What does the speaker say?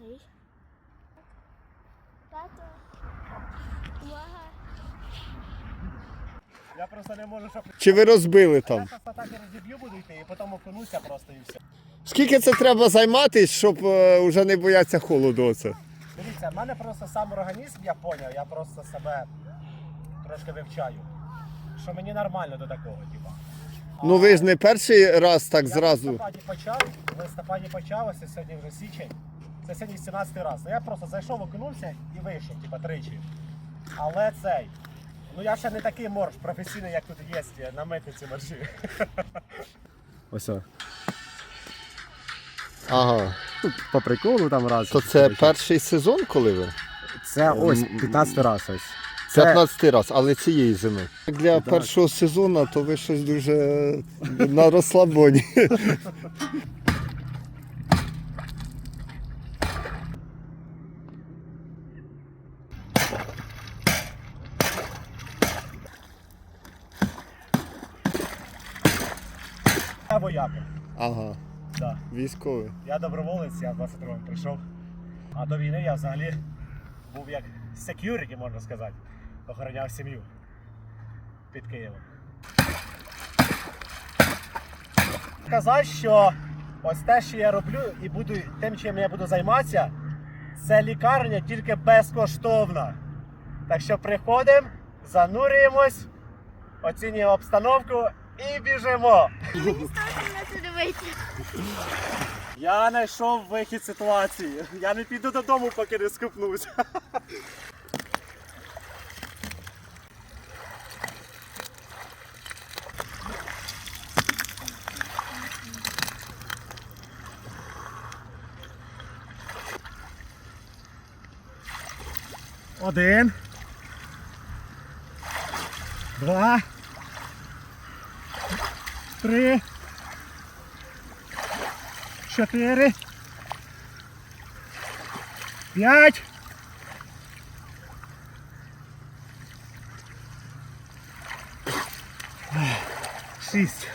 Гей. Тато. Увага. Я просто не можу, щоб Чи ви розбили там? я просто так і розіб'ю буду йти, і потім окунуся просто і все. Скільки це треба займатись, щоб е, вже не боятися холоду? Оце? Дивіться, в мене просто сам організм, я поняв, я просто себе трошки вивчаю. Що мені нормально до такого, типа. Ну ви ж не перший раз так я в листопаді почав, в листопаді почав, ось сьогодні вже січень. Це сьогодні 17 раз. Ну я просто зайшов, окунувся і вийшов, типа тричі. Але цей. Ну я ще не такий морж професійний, як тут є на митниці моржі. Ось. о. Ага. Ну, по приколу там раз. То це перший сезон, коли ви? Це ось 15 раз ось. Це 15 раз, але цієї зими. Для Так. першого сезону, то ви щось дуже на розслабоні. Я вояка. Ага, Да. військовий. Я доброволець, я 22 прийшов. А до війни я взагалі був як security, можна сказати. Охороняв сім'ю під Києвом. Сказати, що ось те, що я роблю, і буду тим, чим я буду займатися, це лікарня тільки безкоштовна. Так що приходимо, занурюємось, оцінюємо обстановку і біжимо. Мені страшно на. Я знайшов вихід ситуації. Я не піду додому, поки не скупнусь. Один. Два. Три. Чотири. П'ять. Шість.